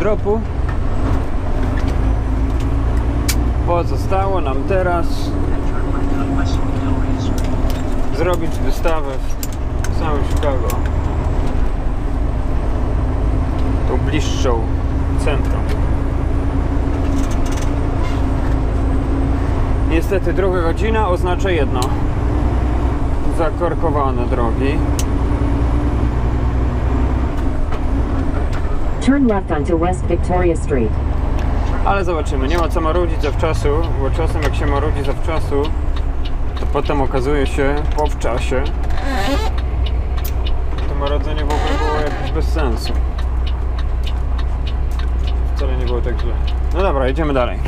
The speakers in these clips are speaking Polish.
dropu. Pozostało nam teraz zrobić wystawę w całym Chicago. Tą bliższą centrum. Niestety druga godzina oznacza jedno. Zakorkowane drogi. Turn left onto West Victoria Street. Ale zobaczymy, nie ma co marudzić zawczasu, bo czasem jak się marudzi zawczasu, to potem okazuje się po w czasie, to marodzenie w ogóle było jakieś bez sensu. Wcale nie było tak źle. No dobra, idziemy dalej.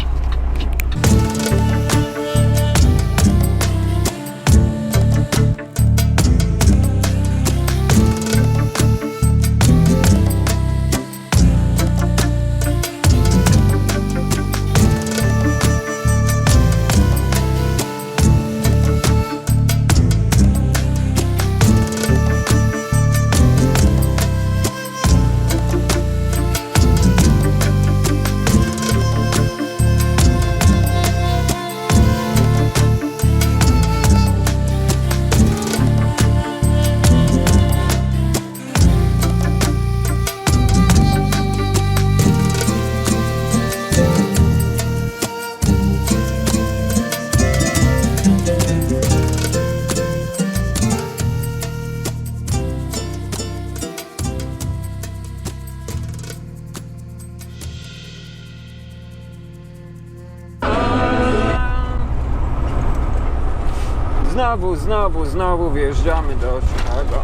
Znowu, znowu, wjeżdżamy do Chicago.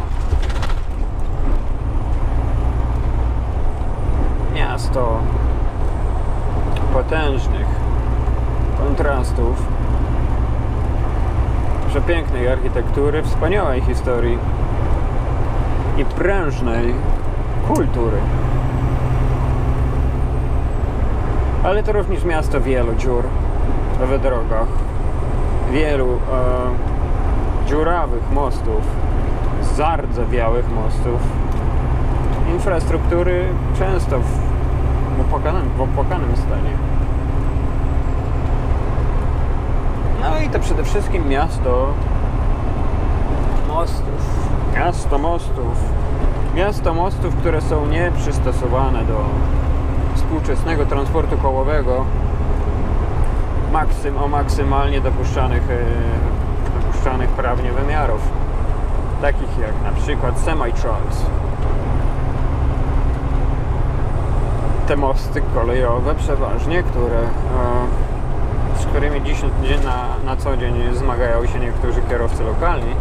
Miasto potężnych kontrastów, przepięknej architektury, wspaniałej historii i prężnej kultury. Ale to również miasto wielu dziur w drogach, wielu e, dziurawych mostów, zardzewiałych mostów, infrastruktury często w opłakanym, w opłakanym stanie. No i to przede wszystkim miasto mostów. Miasto mostów. Miasto mostów, które są nieprzystosowane do współczesnego transportu kołowego maksym, o maksymalnie dopuszczanych, dopuszczanych prawnie wymiarów. Takich jak na przykład semi-trucks. Te mosty kolejowe przeważnie, które, e, z którymi dziś na, na co dzień zmagają się niektórzy kierowcy lokalni.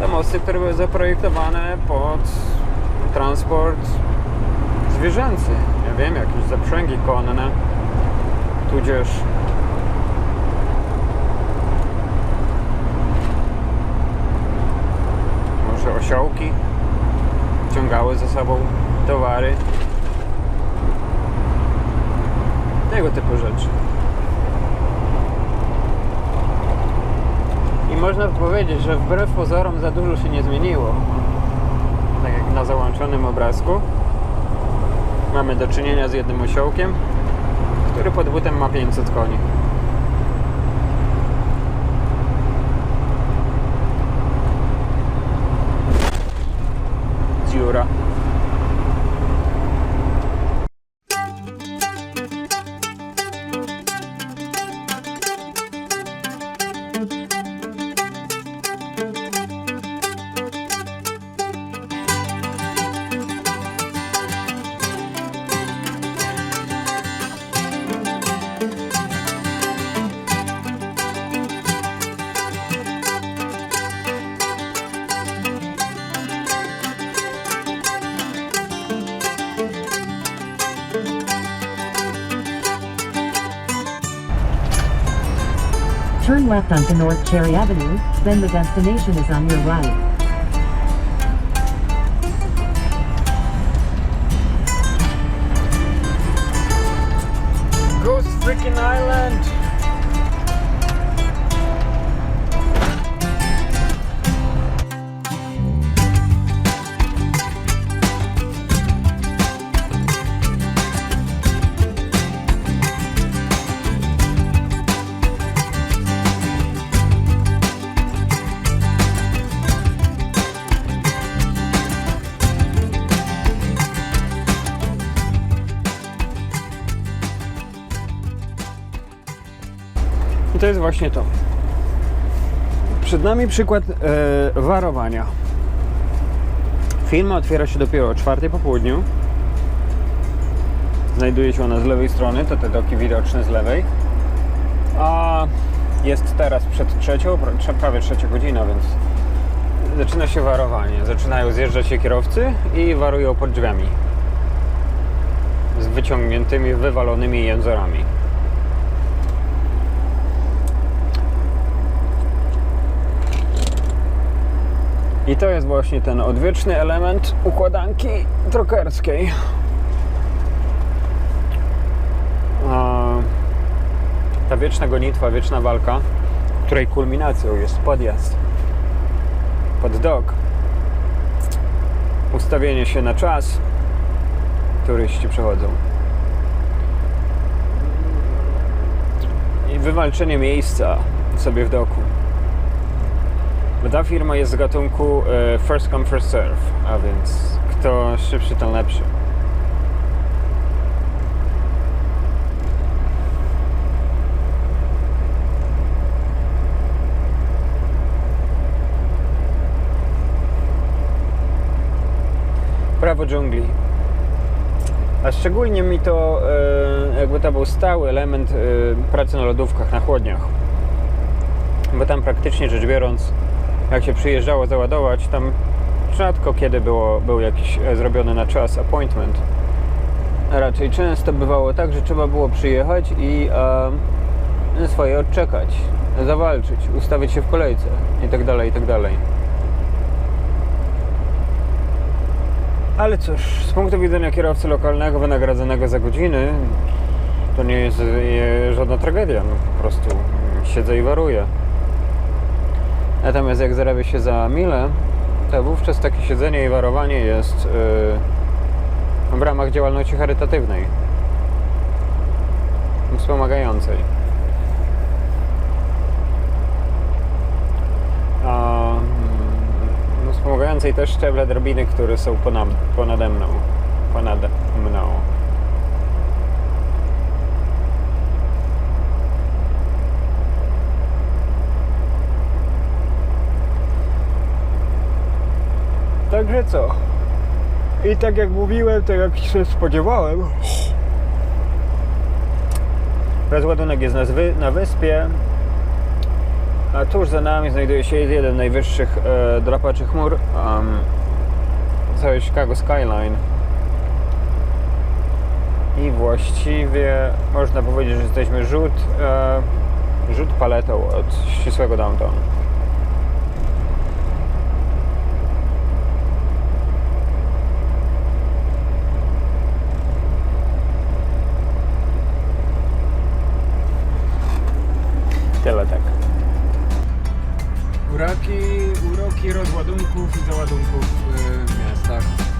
Te mosty, które były zaprojektowane pod transport zwierzęcy. Ja wiem, jakieś zaprzęgi konne, tudzież osiołki ciągały za sobą towary. Tego typu rzeczy. I można powiedzieć, że wbrew pozorom za dużo się nie zmieniło. Tak jak na załączonym obrazku. Mamy do czynienia z jednym osiołkiem, który pod butem ma 500 koni. euro Left onto North Cherry Avenue, then the destination is on your right. Ghost freaking Island! I to jest właśnie to. Przed nami przykład e, warowania. Firma otwiera się dopiero o czwartej po południu. Znajduje się ona z lewej strony, to te doki widoczne z lewej. A jest teraz przed trzecią, pra- trze- prawie trzecia godzina, więc zaczyna się warowanie. Zaczynają zjeżdżać się kierowcy i warują pod drzwiami. Z wyciągniętymi, wywalonymi jęzorami. I to jest właśnie ten odwieczny element układanki trokerskiej. Ta wieczna gonitwa, wieczna walka, której kulminacją jest podjazd pod dok, ustawienie się na czas, turyści przechodzą. I wywalczenie miejsca sobie w doku. Ta firma jest z gatunku e, first come, first serve, a więc kto szybszy, ten lepszy. Prawo dżungli. A szczególnie mi to e, jakby to był stały element e, pracy na lodówkach, na chłodniach bo tam praktycznie rzecz biorąc, jak się przyjeżdżało załadować, tam rzadko kiedy było, był jakiś e, zrobiony na czas appointment. Raczej często bywało tak, że trzeba było przyjechać i e, swoje odczekać, zawalczyć, ustawić się w kolejce i tak dalej, i tak. Ale cóż, z punktu widzenia kierowcy lokalnego wynagradzanego za godziny, to nie jest e, żadna tragedia. No, po prostu siedzę i waruję. Natomiast jak zarabia się za mile, to wówczas takie siedzenie i warowanie jest yy, w ramach działalności charytatywnej, wspomagającej. A, mm, no, wspomagającej też szczeble drabiny, które są ponad, ponade mną. Mną. Także co? I tak jak mówiłem, to jak się spodziewałem. Rozładunek jest na, wyspie. A tuż za nami znajduje się jeden z najwyższych e, drapaczy chmur. Um, całe Chicago Skyline. I właściwie można powiedzieć, że jesteśmy rzut, e, rzut paletą od ścisłego downtown. uroki rozładunków i załadunków y, w miastach.